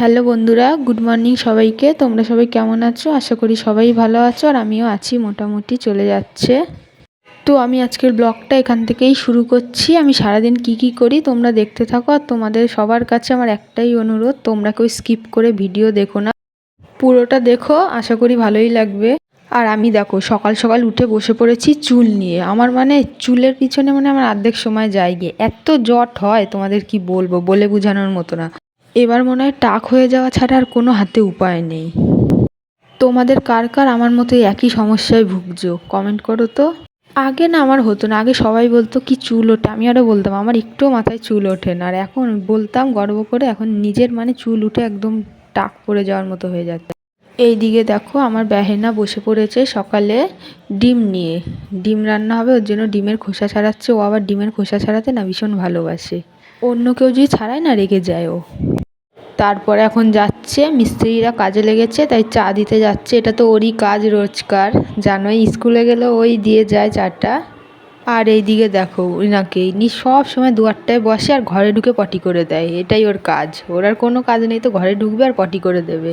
Hello বন্ধুরা, good morning সবাইকে। তোমরা সবাই কেমন আছো? আশা করি সবাই ভালো আছো আর আমিও আছি, মোটামুটি চলে যাচ্ছে। তো আমি আজকের ব্লগটা এখান থেকেই শুরু করছি। আমি সারাদিন কি কি করি তোমরা দেখতে থাকো আর তোমাদের সবার কাছে আমার একটাই অনুরোধ, তোমরা কেউ স্কিপ করে ভিডিও দেখো না। পুরোটা দেখো, আশা করি ভালোই লাগবে। আর আমি দেখো, সকাল সকাল উঠে বসে পড়েছি চুল নিয়ে। আমার মানে চুলের পিছনে মানে আমার অর্ধেক সময় যায় গিয়ে এত জট হয় তোমাদের কি বলব, বলে বোঝানোর মতো না। এবার মনে হয় টাক হয়ে যাওয়া ছাড়া আর কোনো হাতে উপায় নেই। তোমাদের কার কার আমার মতো একই সমস্যায় ভুগছো? কমেন্ট করো তো। আগে না আমার হতো না, আগে সবাই বলতো, কি চুল ওঠে? আমি আরও বলতাম, আমার একটুও মাথায় চুল ওঠে না। আর এখন বলতাম, গর্ব করে, এখন নিজের মানে চুল উঠে একদম টাক পড়ে যাওয়ার মতো হয়ে যাচ্ছে। এই দিকে দেখো, আমার বেহেনা বসে পড়েছে সকালে ডিম নিয়ে। ডিম রান্না হবে, ওর জন্য ডিমের খোসা ছাড়াচ্ছে। ও আবার ডিমের খোসা ছাড়াতে না ভীষণ ভালোবাসে। অন্য কেউ যদি ছাড়ায় না, রেগে যায় ও। তারপরে এখন যাচ্ছে, মিস্ত্রিরা কাজে লেগেছে, তাই চা দিতে যাচ্ছে। এটা তো ওরই কাজ, রোজকার। জানোই, স্কুলে গেলে ওই দিয়ে যায় চাটা। আর এই দিকে দেখো ওনাকে ইনি সব সময় দুয়ারটায় বসে আর ঘরে ঢুকে পটি করে দেয়। এটাই ওর কাজ। ওর আর কোনো কাজ নেই, তো ঘরে ঢুকবে আর পটি করে দেবে।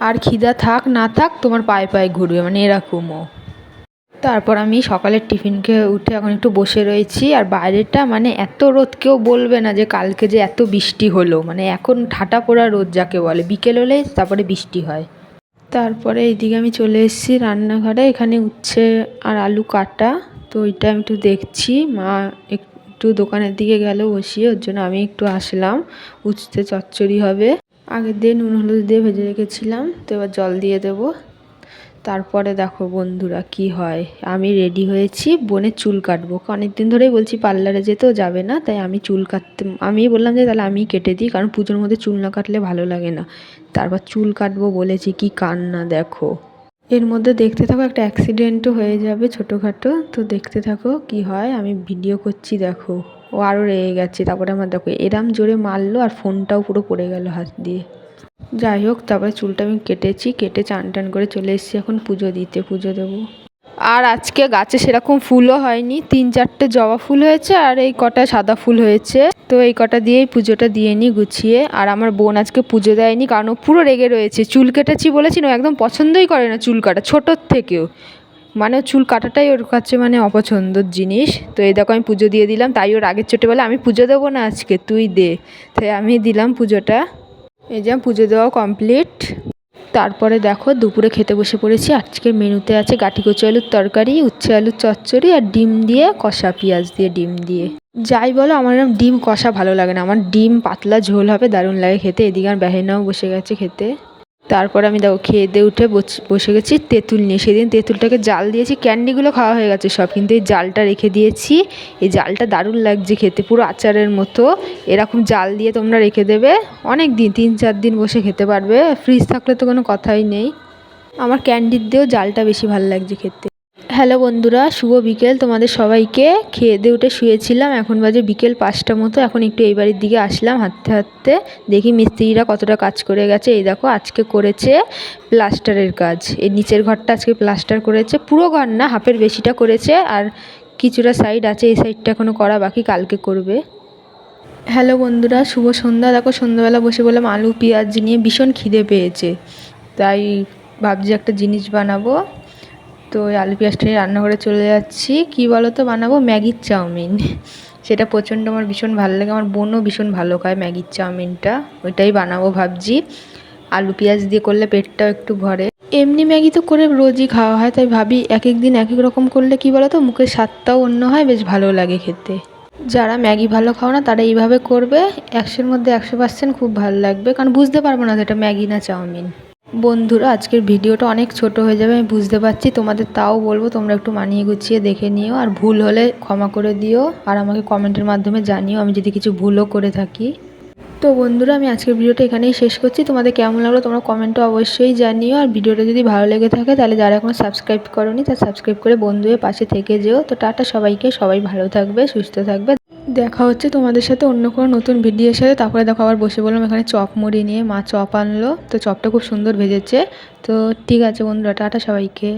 আর খিদা থাক, না থাক, তোমার পায়ে পায়ে ঘুরবে মানে এরকমও। তারপর আমি সকালের টিফিন খেয়ে উঠে এখন একটু বসে রয়েছি। আর বাইরেটা মানে এত রোদ, কেউ বলবে না যে কালকে যে এত বৃষ্টি হলো। মানে এখন ঠাটা পোড়া রোদ যাকে বলে। বিকেল হলে তারপরে বৃষ্টি হয়। তারপরে এইদিকে আমি চলে এসেছি রান্নাঘরে। এখানে উচ্ছে আর আলু কাটা। তো ওইটা আমি একটু দেখছি। মা একটু দোকানের দিকে গেল বসিয়ে। ওর জন্য আমি একটু আসলাম। উচ্ছে চচ্চড়ি হবে। আগের দিয়ে নুন হলুদ দিয়ে ভেজে রেখেছিলাম। তো এবার জল দিয়ে দেবো। তারপরে দেখো বন্ধুরা কি হয়? আমি রেডি হয়েছি বোনের চুল কাটবো। অনেক দিন ধরেই বলছি পার্লারে যেতেও যাবে না, তাই আমি চুল কাটতে, আমি বললাম যে তাহলে আমি কেটে দিই, কারণ পুজোর মধ্যে চুল না কাটলে ভালো লাগে না। তারপর চুল কাটবো বলেছি, কি কান্না দেখো। এর মধ্যে দেখতে থাকো, একটা অ্যাক্সিডেন্টও হয়ে যাবে ছোটোখাটো। তো দেখতে থাকো কি হয়, আমি ভিডিও করছি দেখো। ও আরও রেগে গেছে, তারপরে আমার দেখো এরাম জোরে মারলো আর ফোনটাও পুরো পড়ে গেল হাত দিয়ে। যাই হোক, তারপরে চুলটা আমি কেটেছি, কেটে চান টান করে চলে এসেছি এখন পুজো দিতে, পুজো দেবো। আর আজকে গাছে সেরকম ফুলও হয়নি, তিন চারটে জবা ফুল হয়েছে আর এই কটা সাদা ফুল হয়েছে। তো এই কটা দিয়েই পুজোটা দিয়ে নিই গুছিয়ে। আর আমার বোন আজকে পুজো দেয়নি, কারণ ও পুরো রেগে রয়েছে। চুল কেটেছি বলেছি না একদম পছন্দই করে না চুল কাটা, ছোটোর থেকেও। মানে চুল কাটাটাই ওর কাছে মানে অপছন্দর জিনিস। তো এই দেখো আমি পুজো দিয়ে দিলাম, তাই ওর আগের চোটে বলে আমি পুজো দেবো না আজকে, তুই দে। তাই আমি দিলাম পুজোটা। এই যে পুজো দেওয়া কমপ্লিট তারপরে দেখো দুপুরে খেতে বসে পড়েছি। আজকের মেনুতে আছে গাঠি কচু আলুর তরকারি, উচ্ছে আলুর চচ্চড়ি আর ডিম দিয়ে কষা পেঁয়াজ দিয়ে ডিম দিয়ে। যাই বলো, আমার এরকম ডিম কষা ভালো লাগে না। আমার ডিম পাতলা ঝোল হবে, দারুণ লাগে খেতে। এদিকে আর বেহেনাও বসে গেছে খেতে। তারপর আমি দেখো খেয়ে দিয়ে উঠে বসে গেছি, তেঁতুল নিয়ে। সেদিন তেঁতুলটাকে জাল দিয়েছি, ক্যান্ডিগুলো খাওয়া হয়ে গেছে সব, কিন্তু এই জালটা রেখে দিয়েছি। এই জালটা দারুণ লাগছে খেতে, পুরো আচারের মতো। এরকম জাল দিয়ে তোমরা রেখে দেবে, অনেক দিন, তিন চার দিন বসে খেতে পারবে। ফ্রিজ থাকলে তো কোনো কথাই নেই। আমার ক্যান্ডির দিয়েও জালটা বেশি ভালো লাগছে খেতে। হ্যালো বন্ধুরা, শুভ বিকেল তোমাদের সবাইকে। খেয়ে দিয়ে উঠে শুয়েছিলাম, এখন বাজে বিকেল পাঁচটা মতো, এখন একটু এই বাড়ির দিকে আসলাম, হাঁটতে হাঁটতে দেখি মিস্ত্রিরা কতটা কাজ করে গেছে। এই দেখো, আজকে করেছে প্লাস্টারের কাজ। এই নিচের ঘরটা আজকে প্লাস্টার করেছে। পুরো ঘর না, হাফের বেশিটা করেছে, আর কিছুটা সাইড আছে, এই সাইডটা এখনও করা বাকি, কালকে করবে। হ্যালো বন্ধুরা, শুভ সন্ধ্যা। দেখো, সন্ধ্যাবেলা বসে বললাম আলু, পেঁয়াজ নিয়ে ভীষণ খিদে পেয়েছে। তাই ভাবছি একটা জিনিস বানাবো। তো আলু পেঁয়াজটা রান্নাঘরে চলে যাচ্ছি। কী বলো তো বানাবো? ম্যাগির চাউমিন। সেটা প্রচণ্ড আমার ভীষণ ভালো লাগে। আমার বোনও ভীষণ ভালো খায় ম্যাগির চাউমিনটা। ওইটাই বানাবো ভাবছি। আলু পেঁয়াজ দিয়ে করলে পেটটাও একটু ভরে। এমনি ম্যাগি তো করে রোজই খাওয়া হয়, তাই ভাবি এক এক দিন এক এক রকম করলে কী বলো তো মুখের স্বাদটাও অন্য হয়, বেশ ভালো লাগে খেতে। যারা ম্যাগি ভালো খাও না, তারা এইভাবে করবে। একশোর মধ্যে একশো পার্সেন্ট খুব ভালো লাগবে। কারণ বুঝতে পারব না এটা ম্যাগি না চাউমিন। বন্ধুরা, আজকের ভিডিওটা অনেক ছোট হয়ে যাবে, আমি বুঝতে পারছি। তোমাদের তাও বলব, তোমরা একটু মানিয়ে গুছিয়ে দেখে নিও। আর ভুল হলে ক্ষমা করে দিও, আর আমাকে কমেন্টের মাধ্যমে জানিও, আমি যদি কিছু ভুলও করে থাকি। তো বন্ধুরা, আমি আজকের ভিডিওটা এখানেই শেষ করছি। তোমাদের কেমন লাগল তোমরা কমেন্টে অবশ্যই জানিও। আর ভিডিওটা যদি ভালো লেগে থাকে, তাহলে যারা এখনও সাবস্ক্রাইব করনি তা সাবস্ক্রাইব করে বন্ধুদের পাশে থেকে যেও। তো টাটা সবাইকে, সবাই ভালো থাকবে, সুস্থ থাকবে। দেখা হচ্ছে তোমাদের সাথে অন্য কোনো নতুন ভিডিওর সাথে। তারপরে দেখো আবার বসে বললাম এখানে চপ মুড়ি নিয়ে মা চপ আনলো। তো চপটা খুব সুন্দর ভেজেছে। তো ঠিক আছে বন্ধুরা, টাটা সবাইকে।